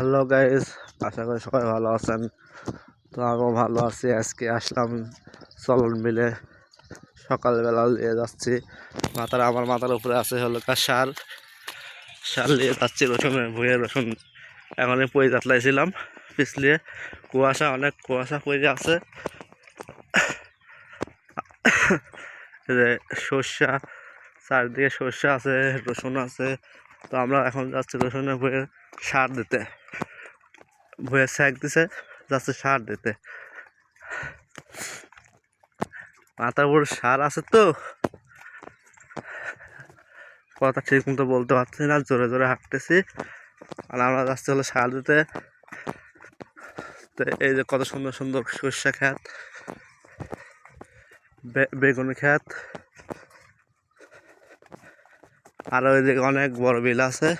Hello guys, আশা করি সবাই ভালো আছেন। তো আমিও ভালো আছি, আজকে আসলাম চলন মিলে। সকালবেলা নিয়ে যাচ্ছি। মাথার, আমার মাথার উপরে আছে হলো কার সার সার নিয়ে যাচ্ছি রসুনের ভুঁয়ে রসুন এখন পই যাতলাইছিলাম পিছলিয়ে। কুয়াশা, অনেক কুয়াশা পড়ে আছে। সর্ষা, চারদিকে সর্ষা আছে, রসুন আছে। তো আমরা এখন যাচ্ছি রসুনের ভুঁয়ে সার দিতে। ভুঁয়ে স্যাক দিছে, যাচ্ছে সার দিতে। মাথার উপর সার আছে তো। কথা ঠিক মতো বলতে পারছি না, জোরে জোরে হাঁটতেছি। আর আমরা যাচ্ছি হলো সার দিতে। তো এই যে কত সুন্দর সুন্দর সর্ষা খ্যাত বেগুন খ্যাত আর ওই দিকে অনেক বড় বিল আছে।